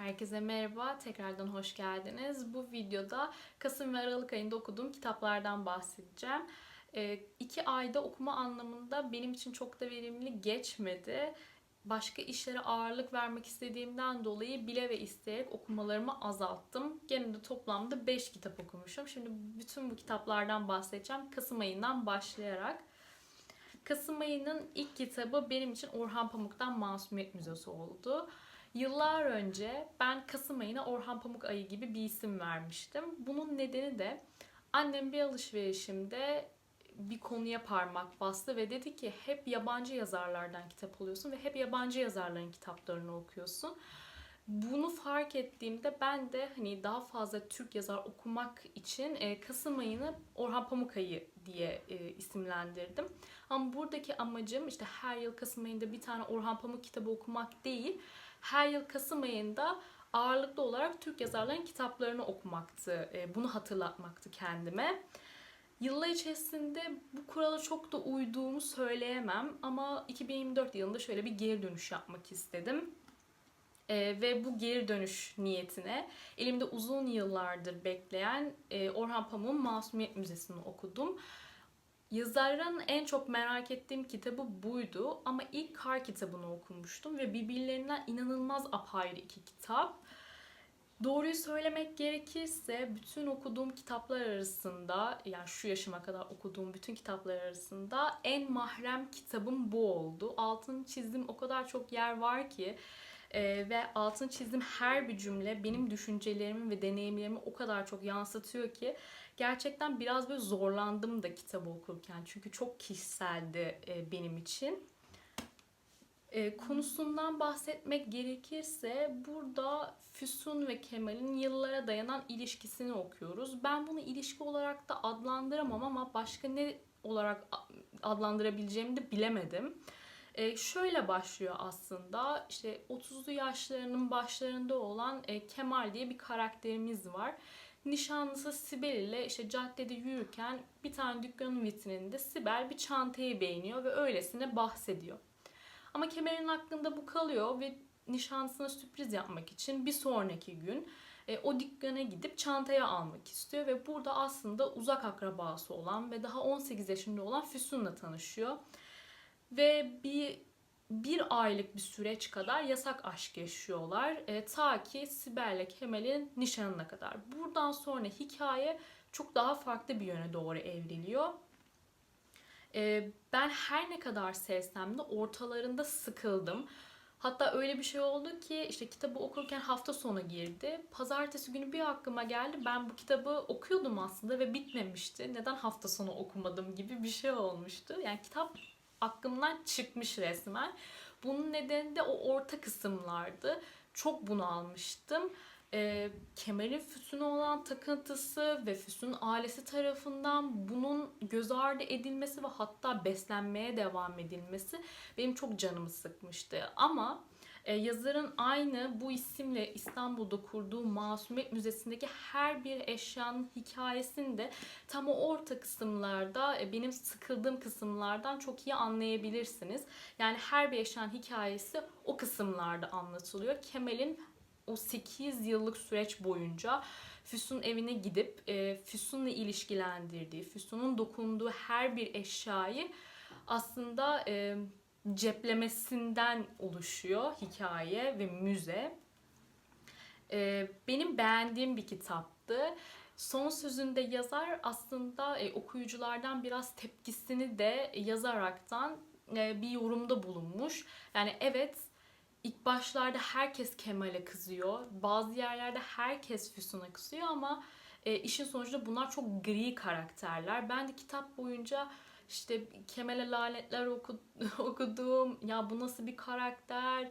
Herkese merhaba, tekrardan hoş geldiniz. Bu videoda Kasım ve Aralık ayında okuduğum kitaplardan bahsedeceğim. Ee, iki ayda okuma anlamında benim için çok da verimli geçmedi. Başka işlere ağırlık vermek istediğimden dolayı bile ve isteyerek okumalarımı azalttım. Gene de toplamda 5 kitap okumuşum. Şimdi bütün bu kitaplardan bahsedeceğim. Kasım ayından başlayarak. Kasım ayının ilk kitabı benim için Orhan Pamuk'tan Masumiyet Müzesi oldu. Yıllar önce ben Kasım ayına Orhan Pamuk ayı gibi bir isim vermiştim. Bunun nedeni de annem bir alışverişimde bir konuya parmak bastı ve dedi ki hep yabancı yazarlardan kitap alıyorsun ve hep yabancı yazarların kitaplarını okuyorsun. Bunu fark ettiğimde ben de hani daha fazla Türk yazar okumak için e, Kasım ayını Orhan Pamuk ayı diye e, isimlendirdim. Ama buradaki amacım işte her yıl Kasım ayında bir tane Orhan Pamuk kitabı okumak değil her yıl Kasım ayında ağırlıklı olarak Türk yazarların kitaplarını okumaktı. E, bunu hatırlatmaktı kendime. Yıllar içerisinde bu kurala çok da uyduğumu söyleyemem ama 2024 yılında şöyle bir geri dönüş yapmak istedim. E, ve bu geri dönüş niyetine elimde uzun yıllardır bekleyen e, Orhan Pamuk'un Masumiyet Müzesi'ni okudum. Yazarın en çok merak ettiğim kitabı buydu ama ilk Kar kitabını okumuştum ve birbirlerinden inanılmaz apayrı iki kitap. Doğruyu söylemek gerekirse bütün okuduğum kitaplar arasında yani şu yaşıma kadar okuduğum bütün kitaplar arasında en mahrem kitabım bu oldu. Altını çizdiğim o kadar çok yer var ki e, ve altını çizdiğim her bir cümle benim düşüncelerimi ve deneyimlerimi o kadar çok yansıtıyor ki gerçekten biraz böyle zorlandım da kitabı okurken. Çünkü çok kişiseldi e, benim için. E, konusundan bahsetmek gerekirse burada Füsun ve Kemal'in yıllara dayanan ilişkisini okuyoruz. Ben bunu ilişki olarak da adlandıramam ama başka ne olarak adlandırabileceğimi de bilemedim. E, şöyle başlıyor aslında. İşte 30'lu yaşlarının başlarında olan e, Kemal diye bir karakterimiz var. Nişanlısı Sibel ile işte caddede yürürken bir tane dükkanın vitrininde Sibel bir çantayı beğeniyor ve öylesine bahsediyor. Ama Kemal'in aklında bu kalıyor ve nişanlısına sürpriz yapmak için bir sonraki gün e, o dükkana gidip çantayı almak istiyor ve burada aslında uzak akrabası olan ve daha 18 yaşında olan Füsun'la tanışıyor. Ve bir bir aylık bir süreç kadar yasak aşk yaşıyorlar. E, ta ki Sibel'le Kemal'in nişanına kadar. Buradan sonra hikaye çok daha farklı bir yöne doğru evriliyor. E, ben her ne kadar sevsem de ortalarında sıkıldım. Hatta öyle bir şey oldu ki işte kitabı okurken hafta sonu girdi. Pazartesi günü bir aklıma geldi. Ben bu kitabı okuyordum aslında ve bitmemişti. Neden hafta sonu okumadım gibi bir şey olmuştu. Yani kitap aklımdan çıkmış resmen. Bunun nedeni de o orta kısımlardı. Çok bunu almıştım. E, Kemal'in Füsun'a olan takıntısı ve Füsun ailesi tarafından bunun göz ardı edilmesi ve hatta beslenmeye devam edilmesi benim çok canımı sıkmıştı. Ama e, yazarın aynı bu isimle İstanbul'da kurduğu Masumiyet Müzesi'ndeki her bir eşyanın hikayesini de tam o orta kısımlarda e, benim sıkıldığım kısımlardan çok iyi anlayabilirsiniz. Yani her bir eşyanın hikayesi o kısımlarda anlatılıyor. Kemal'in o 8 yıllık süreç boyunca Füsun evine gidip e, Füsun'la ilişkilendirdiği, Füsun'un dokunduğu her bir eşyayı aslında e, ceplemesinden oluşuyor hikaye ve müze. E, benim beğendiğim bir kitaptı. Son sözünde yazar aslında e, okuyuculardan biraz tepkisini de yazaraktan e, bir yorumda bulunmuş. Yani evet ilk başlarda herkes Kemal'e kızıyor. Bazı yerlerde herkes Füsun'a kızıyor ama e, işin sonucunda bunlar çok gri karakterler. Ben de kitap boyunca işte Kemal'e lanetler oku, okudum. Ya bu nasıl bir karakter?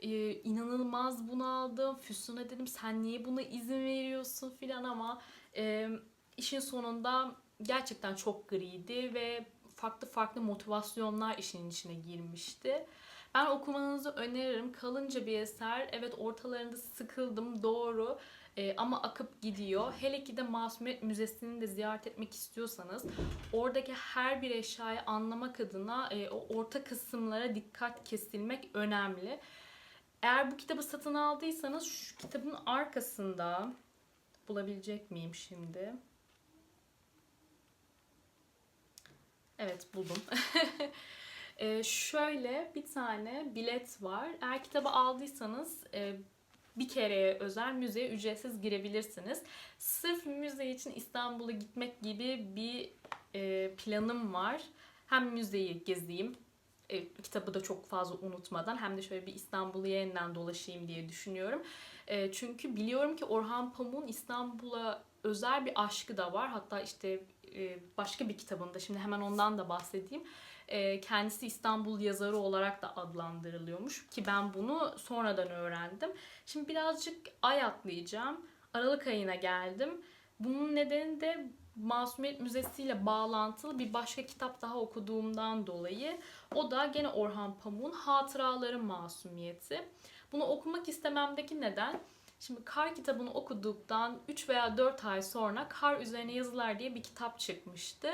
Ee, inanılmaz bunaldım. Füsun'a dedim sen niye buna izin veriyorsun filan ama e, işin sonunda gerçekten çok griydi ve farklı farklı motivasyonlar işin içine girmişti. Ben okumanızı öneririm. Kalınca bir eser. Evet ortalarında sıkıldım doğru. E, ama akıp gidiyor. Hele ki de Masumiyet Müzesi'ni de ziyaret etmek istiyorsanız oradaki her bir eşyayı anlamak adına e, o orta kısımlara dikkat kesilmek önemli. Eğer bu kitabı satın aldıysanız şu kitabın arkasında bulabilecek miyim şimdi? Evet buldum. Ee, şöyle bir tane bilet var. Eğer kitabı aldıysanız e, bir kereye özel müzeye ücretsiz girebilirsiniz. Sırf müze için İstanbul'a gitmek gibi bir e, planım var. Hem müzeyi gezeyim, e, kitabı da çok fazla unutmadan hem de şöyle bir İstanbul'u yeniden dolaşayım diye düşünüyorum. E, çünkü biliyorum ki Orhan Pamuk'un İstanbul'a özel bir aşkı da var. Hatta işte e, başka bir kitabında şimdi hemen ondan da bahsedeyim. E, kendisi İstanbul yazarı olarak da adlandırılıyormuş ki ben bunu sonradan öğrendim. Şimdi birazcık ay atlayacağım. Aralık ayına geldim. Bunun nedeni de Masumiyet Müzesi ile bağlantılı bir başka kitap daha okuduğumdan dolayı. O da gene Orhan Pamuk'un Hatıraları Masumiyeti. Bunu okumak istememdeki neden Şimdi Kar kitabını okuduktan 3 veya 4 ay sonra Kar Üzerine Yazılar diye bir kitap çıkmıştı.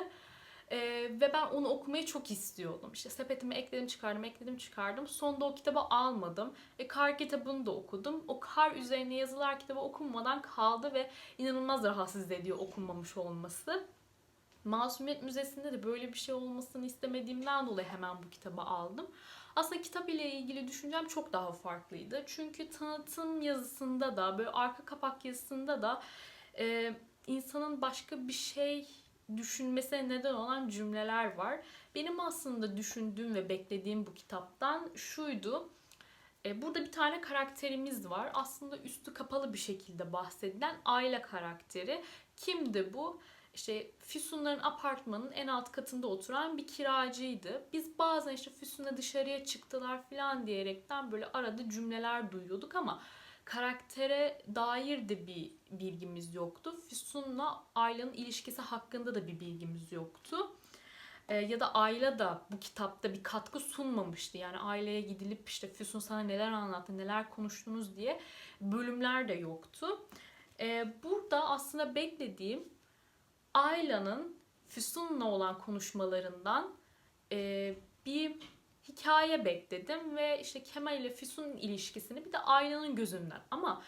Ee, ve ben onu okumayı çok istiyordum. İşte sepetime ekledim çıkardım, ekledim çıkardım. Sonunda o kitabı almadım. E, kar kitabını da okudum. O Kar Üzerine Yazılar kitabı okunmadan kaldı ve inanılmaz rahatsız ediyor okunmamış olması. Masumiyet Müzesi'nde de böyle bir şey olmasını istemediğimden dolayı hemen bu kitabı aldım. Aslında kitap ile ilgili düşüncem çok daha farklıydı. Çünkü tanıtım yazısında da böyle arka kapak yazısında da e, insanın başka bir şey düşünmesine neden olan cümleler var. Benim aslında düşündüğüm ve beklediğim bu kitaptan şuydu. E, burada bir tane karakterimiz var. Aslında üstü kapalı bir şekilde bahsedilen aile karakteri. Kimdi bu? işte Füsunların apartmanın en alt katında oturan bir kiracıydı. Biz bazen işte Füsun'la dışarıya çıktılar falan diyerekten böyle arada cümleler duyuyorduk ama karaktere dair de bir bilgimiz yoktu. Füsun'la Ayla'nın ilişkisi hakkında da bir bilgimiz yoktu. Ee, ya da Ayla da bu kitapta bir katkı sunmamıştı. Yani aileye gidilip işte Füsun sana neler anlattı, neler konuştunuz diye bölümler de yoktu. Ee, burada aslında beklediğim Ayla'nın Füsun'la olan konuşmalarından e, bir hikaye bekledim ve işte Kemal ile Füsun'un ilişkisini bir de Ayla'nın gözünden ama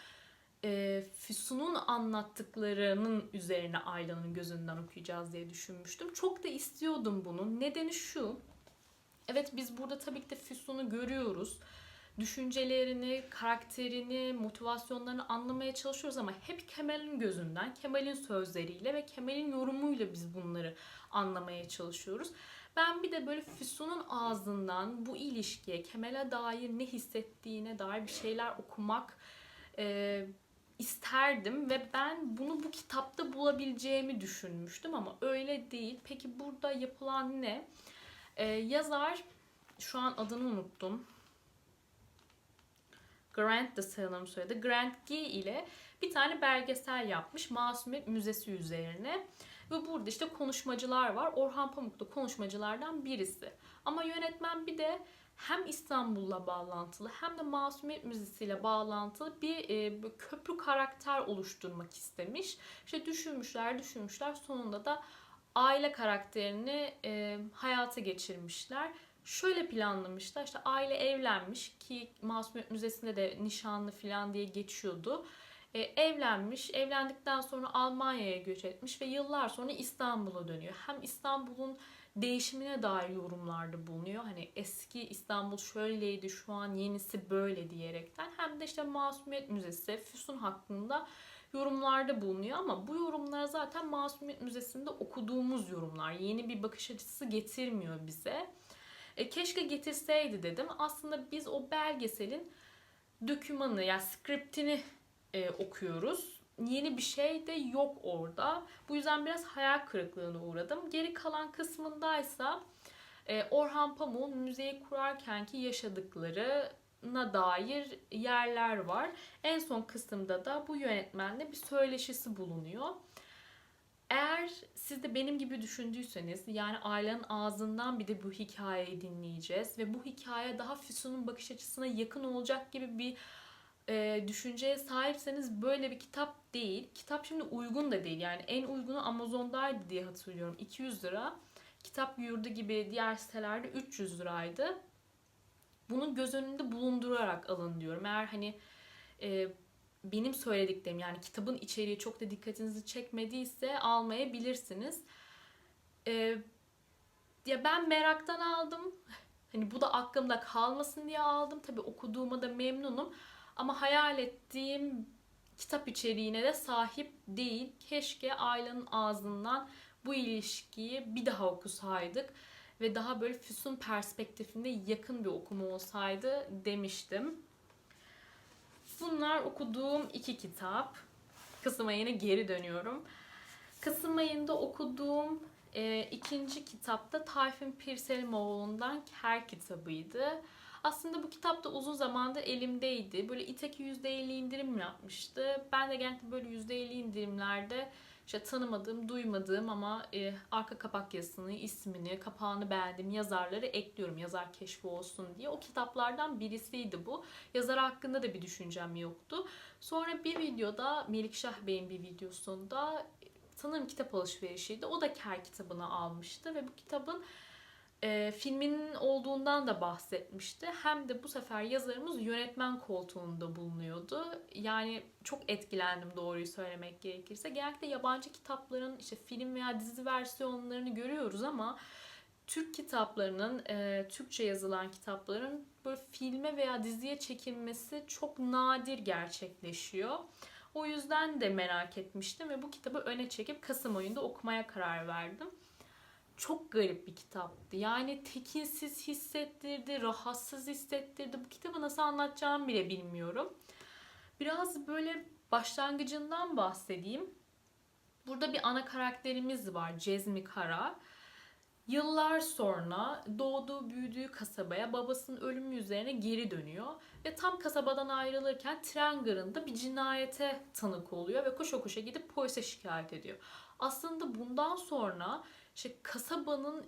e, Füsun'un anlattıklarının üzerine Ayla'nın gözünden okuyacağız diye düşünmüştüm. Çok da istiyordum bunun. Nedeni şu. Evet biz burada tabii ki de Füsun'u görüyoruz düşüncelerini, karakterini, motivasyonlarını anlamaya çalışıyoruz ama hep Kemal'in gözünden, Kemal'in sözleriyle ve Kemal'in yorumuyla biz bunları anlamaya çalışıyoruz. Ben bir de böyle Füsun'un ağzından bu ilişkiye, Kemal'e dair ne hissettiğine dair bir şeyler okumak e, isterdim ve ben bunu bu kitapta bulabileceğimi düşünmüştüm ama öyle değil. Peki burada yapılan ne? E, yazar, şu an adını unuttum Grant da sanırım söyledi. Grant G ile bir tane belgesel yapmış Masumiyet Müzesi üzerine. Ve burada işte konuşmacılar var. Orhan Pamuk da konuşmacılardan birisi. Ama yönetmen bir de hem İstanbul'la bağlantılı hem de Masumiyet Müzesi ile bağlantılı bir e, köprü karakter oluşturmak istemiş. İşte düşünmüşler düşünmüşler sonunda da aile karakterini e, hayata geçirmişler şöyle planlamışlar. İşte aile evlenmiş ki Masumiyet Müzesi'nde de nişanlı falan diye geçiyordu. E, evlenmiş, evlendikten sonra Almanya'ya göç etmiş ve yıllar sonra İstanbul'a dönüyor. Hem İstanbul'un değişimine dair yorumlarda bulunuyor. Hani eski İstanbul şöyleydi, şu an yenisi böyle diyerekten. Hem de işte Masumiyet Müzesi, Füsun hakkında yorumlarda bulunuyor ama bu yorumlar zaten Masumiyet Müzesi'nde okuduğumuz yorumlar. Yeni bir bakış açısı getirmiyor bize. E, keşke getirseydi dedim. Aslında biz o belgeselin dökümanı yani skriptini e, okuyoruz. Yeni bir şey de yok orada. Bu yüzden biraz hayal kırıklığına uğradım. Geri kalan kısmındaysa e, Orhan Pamuk'un müzeyi kurarkenki yaşadıklarına dair yerler var. En son kısımda da bu yönetmenle bir söyleşisi bulunuyor. Eğer siz de benim gibi düşündüyseniz yani ailenin ağzından bir de bu hikayeyi dinleyeceğiz ve bu hikaye daha Füsun'un bakış açısına yakın olacak gibi bir e, düşünceye sahipseniz böyle bir kitap değil. Kitap şimdi uygun da değil yani en uygunu Amazon'daydı diye hatırlıyorum 200 lira. Kitap yurdu gibi diğer sitelerde 300 liraydı. Bunu göz önünde bulundurarak alın diyorum. Eğer hani e, benim söylediklerim yani kitabın içeriği çok da dikkatinizi çekmediyse almayabilirsiniz. E, ya ben meraktan aldım. Hani bu da aklımda kalmasın diye aldım. Tabii okuduğuma da memnunum. Ama hayal ettiğim kitap içeriğine de sahip değil. Keşke Ayla'nın ağzından bu ilişkiyi bir daha okusaydık ve daha böyle Füsun perspektifinde yakın bir okuma olsaydı demiştim. Bunlar okuduğum iki kitap. Kasım ayına geri dönüyorum. Kasım ayında okuduğum e, ikinci kitap da Tayfun Pirselimoğlu'ndan Ker kitabıydı. Aslında bu kitap da uzun zamandır elimdeydi. Böyle İteki %50 indirim yapmıştı. Ben de genellikle böyle %50 indirimlerde işte tanımadığım, duymadığım ama e, arka kapak yazısını, ismini, kapağını beğendiğim yazarları ekliyorum. Yazar keşfi olsun diye. O kitaplardan birisiydi bu. Yazar hakkında da bir düşüncem yoktu. Sonra bir videoda Melikşah Bey'in bir videosunda sanırım kitap alışverişiydi. O da Ker kitabını almıştı ve bu kitabın e, filminin olduğundan da bahsetmişti. Hem de bu sefer yazarımız yönetmen koltuğunda bulunuyordu. Yani çok etkilendim doğruyu söylemek gerekirse. Genellikle yabancı kitapların işte film veya dizi versiyonlarını görüyoruz ama Türk kitaplarının, e, Türkçe yazılan kitapların böyle filme veya diziye çekilmesi çok nadir gerçekleşiyor. O yüzden de merak etmiştim ve bu kitabı öne çekip Kasım ayında okumaya karar verdim çok garip bir kitaptı. Yani tekinsiz hissettirdi, rahatsız hissettirdi. Bu kitabı nasıl anlatacağımı bile bilmiyorum. Biraz böyle başlangıcından bahsedeyim. Burada bir ana karakterimiz var Cezmi Kara. Yıllar sonra doğduğu büyüdüğü kasabaya babasının ölümü üzerine geri dönüyor. Ve tam kasabadan ayrılırken tren garında bir cinayete tanık oluyor ve koşa koşa gidip polise şikayet ediyor. Aslında bundan sonra işte kasabanın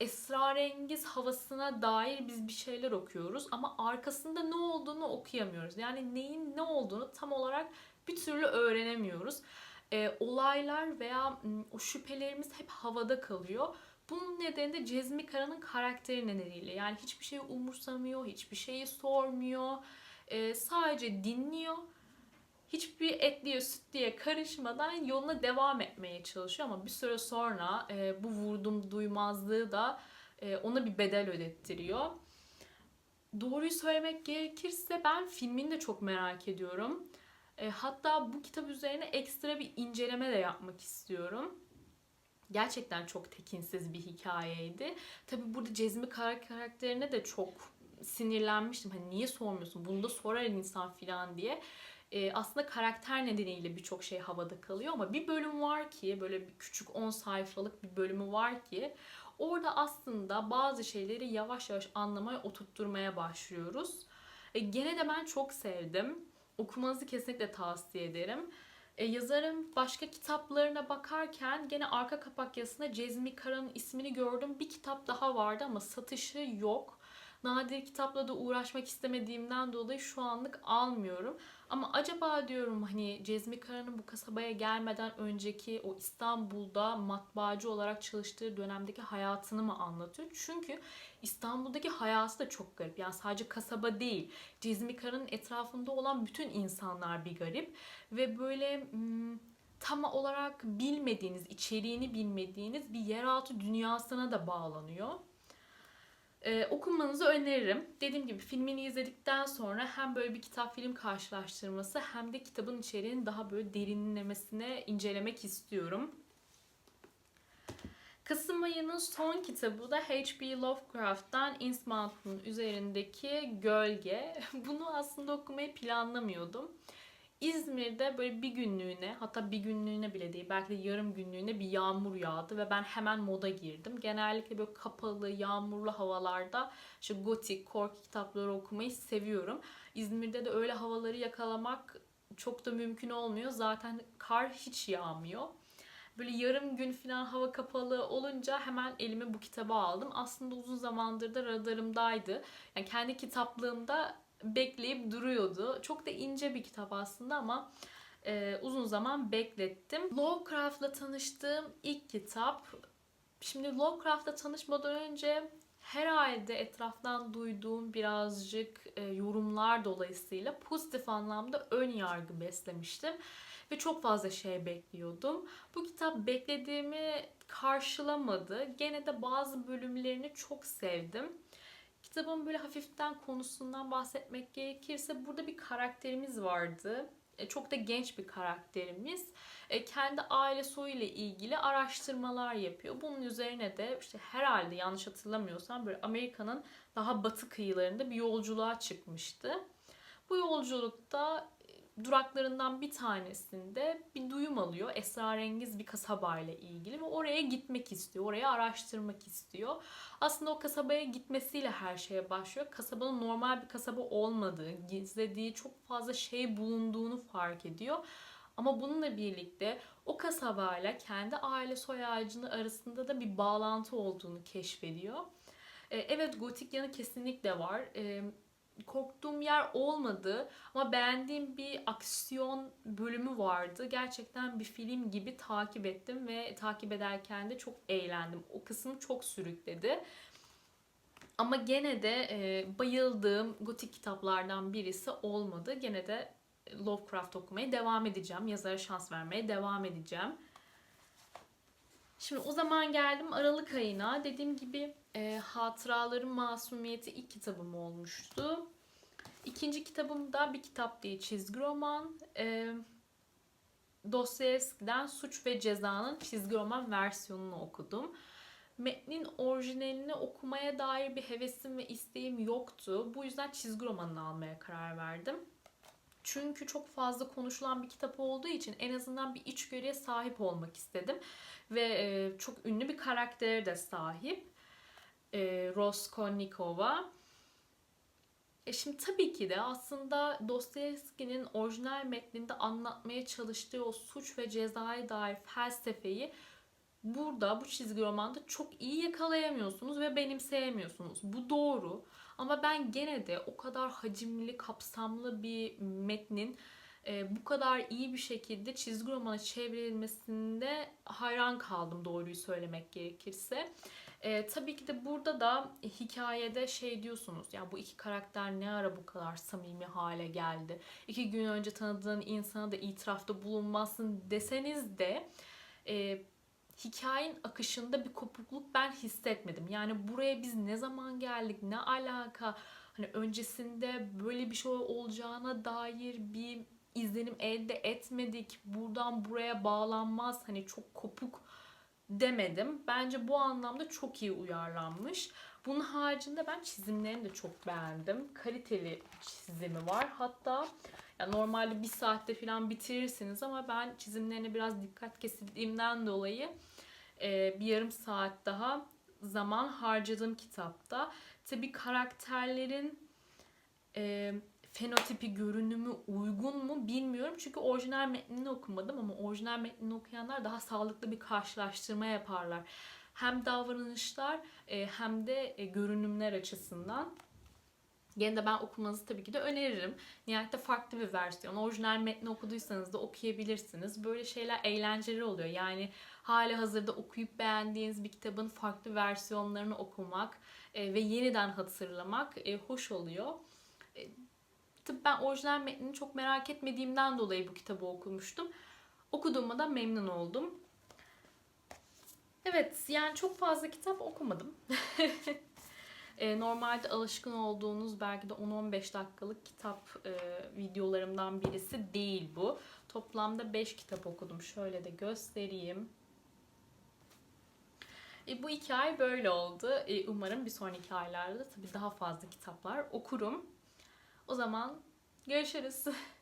esrarengiz havasına dair biz bir şeyler okuyoruz ama arkasında ne olduğunu okuyamıyoruz. Yani neyin ne olduğunu tam olarak bir türlü öğrenemiyoruz. E, olaylar veya o şüphelerimiz hep havada kalıyor. Bunun nedeni de Cezmi Kara'nın karakteri nedeniyle. Yani hiçbir şeyi umursamıyor, hiçbir şeyi sormuyor. E, sadece dinliyor hiçbir etliye sütliye karışmadan yoluna devam etmeye çalışıyor ama bir süre sonra e, bu vurdum duymazlığı da e, ona bir bedel ödettiriyor. Doğruyu söylemek gerekirse ben filmini de çok merak ediyorum. E, hatta bu kitap üzerine ekstra bir inceleme de yapmak istiyorum. Gerçekten çok tekinsiz bir hikayeydi. Tabi burada Cezmi Kara karakterine de çok sinirlenmiştim. Hani niye sormuyorsun? Bunu da sorar insan filan diye e, aslında karakter nedeniyle birçok şey havada kalıyor ama bir bölüm var ki böyle bir küçük 10 sayfalık bir bölümü var ki orada aslında bazı şeyleri yavaş yavaş anlamaya oturtturmaya başlıyoruz. E, gene de ben çok sevdim. Okumanızı kesinlikle tavsiye ederim. E, yazarın başka kitaplarına bakarken gene arka kapak yazısında Cezmi Kara'nın ismini gördüm. Bir kitap daha vardı ama satışı yok. Nadir kitapla da uğraşmak istemediğimden dolayı şu anlık almıyorum. Ama acaba diyorum hani Cezmi Kara'nın bu kasabaya gelmeden önceki o İstanbul'da matbaacı olarak çalıştığı dönemdeki hayatını mı anlatıyor? Çünkü İstanbul'daki hayatı da çok garip. Yani sadece kasaba değil. Cezmi Kara'nın etrafında olan bütün insanlar bir garip. Ve böyle hmm, tam olarak bilmediğiniz, içeriğini bilmediğiniz bir yeraltı dünyasına da bağlanıyor. Ee, okumanızı öneririm. Dediğim gibi filmini izledikten sonra hem böyle bir kitap film karşılaştırması hem de kitabın içeriğini daha böyle derinlemesine incelemek istiyorum. Kasım ayının son kitabı da H.P. Lovecraft'tan Innsmouth'un üzerindeki Gölge. Bunu aslında okumayı planlamıyordum. İzmir'de böyle bir günlüğüne hatta bir günlüğüne bile değil belki de yarım günlüğüne bir yağmur yağdı ve ben hemen moda girdim. Genellikle böyle kapalı, yağmurlu havalarda işte gotik, korku kitapları okumayı seviyorum. İzmir'de de öyle havaları yakalamak çok da mümkün olmuyor. Zaten kar hiç yağmıyor. Böyle yarım gün falan hava kapalı olunca hemen elime bu kitabı aldım. Aslında uzun zamandır da radarımdaydı. Yani kendi kitaplığımda bekleyip duruyordu. Çok da ince bir kitap aslında ama e, uzun zaman beklettim. Lovecraft'la tanıştığım ilk kitap. Şimdi Lovecraft'la tanışmadan önce herhalde etraftan duyduğum birazcık e, yorumlar dolayısıyla pozitif anlamda ön yargı beslemiştim ve çok fazla şey bekliyordum. Bu kitap beklediğimi karşılamadı. Gene de bazı bölümlerini çok sevdim. Kitabın böyle hafiften konusundan bahsetmek gerekirse burada bir karakterimiz vardı. E, çok da genç bir karakterimiz. E, kendi aile soyuyla ilgili araştırmalar yapıyor. Bunun üzerine de işte herhalde yanlış hatırlamıyorsam böyle Amerika'nın daha batı kıyılarında bir yolculuğa çıkmıştı. Bu yolculukta duraklarından bir tanesinde bir duyum alıyor. Esrarengiz bir kasabayla ilgili ve oraya gitmek istiyor. Orayı araştırmak istiyor. Aslında o kasabaya gitmesiyle her şeye başlıyor. Kasabanın normal bir kasaba olmadığı, gizlediği çok fazla şey bulunduğunu fark ediyor. Ama bununla birlikte o kasabayla kendi aile soy ağacının arasında da bir bağlantı olduğunu keşfediyor. Ee, evet gotik yanı kesinlikle var. Korktuğum yer olmadı ama beğendiğim bir aksiyon bölümü vardı. Gerçekten bir film gibi takip ettim ve takip ederken de çok eğlendim. O kısım çok sürükledi. Ama gene de e, bayıldığım gotik kitaplardan birisi olmadı. Gene de Lovecraft okumaya devam edeceğim. Yazara şans vermeye devam edeceğim. Şimdi o zaman geldim Aralık ayına. Dediğim gibi e, Hatıraların Masumiyeti ilk kitabım olmuştu. İkinci kitabım da bir kitap değil, çizgi roman. E, Dostoyevski'den Suç ve Ceza'nın çizgi roman versiyonunu okudum. Metnin orijinalini okumaya dair bir hevesim ve isteğim yoktu. Bu yüzden çizgi romanını almaya karar verdim. Çünkü çok fazla konuşulan bir kitap olduğu için en azından bir içgörüye sahip olmak istedim. Ve e, çok ünlü bir karaktere de sahip. E, Raskolnikova. E şimdi tabii ki de aslında Dostoyevski'nin orijinal metninde anlatmaya çalıştığı o suç ve cezaya dair felsefeyi burada bu çizgi romanda çok iyi yakalayamıyorsunuz ve benimseyemiyorsunuz. Bu doğru. Ama ben gene de o kadar hacimli, kapsamlı bir metnin e, bu kadar iyi bir şekilde çizgi romana çevrilmesinde hayran kaldım doğruyu söylemek gerekirse. E, tabii ki de burada da hikayede şey diyorsunuz ya bu iki karakter ne ara bu kadar samimi hale geldi. İki gün önce tanıdığın insana da itirafta bulunmazsın deseniz de e, hikayenin akışında bir kopukluk ben hissetmedim. Yani buraya biz ne zaman geldik, ne alaka, hani öncesinde böyle bir şey olacağına dair bir izlenim elde etmedik. Buradan buraya bağlanmaz. Hani çok kopuk demedim. Bence bu anlamda çok iyi uyarlanmış. Bunun haricinde ben çizimlerini de çok beğendim. Kaliteli çizimi var. Hatta ya normalde bir saatte falan bitirirsiniz ama ben çizimlerine biraz dikkat kesildiğimden dolayı e, bir yarım saat daha zaman harcadım kitapta. Tabi karakterlerin e, fenotipi, görünümü uygun mu bilmiyorum. Çünkü orijinal metnini okumadım ama orijinal metnini okuyanlar daha sağlıklı bir karşılaştırma yaparlar. Hem davranışlar e, hem de e, görünümler açısından. Gene de ben okumanızı tabii ki de öneririm. Nihayette farklı bir versiyon. Orijinal metni okuduysanız da okuyabilirsiniz. Böyle şeyler eğlenceli oluyor. Yani hali hazırda okuyup beğendiğiniz bir kitabın farklı versiyonlarını okumak e, ve yeniden hatırlamak e, hoş oluyor. E, tabii ben orijinal metnini çok merak etmediğimden dolayı bu kitabı okumuştum. Okuduğuma da memnun oldum. Evet yani çok fazla kitap okumadım. E, normalde alışkın olduğunuz belki de 10-15 dakikalık kitap e, videolarımdan birisi değil bu. Toplamda 5 kitap okudum. Şöyle de göstereyim. E, bu iki ay böyle oldu. E, umarım bir sonraki aylarda tabii daha fazla kitaplar okurum. O zaman görüşürüz.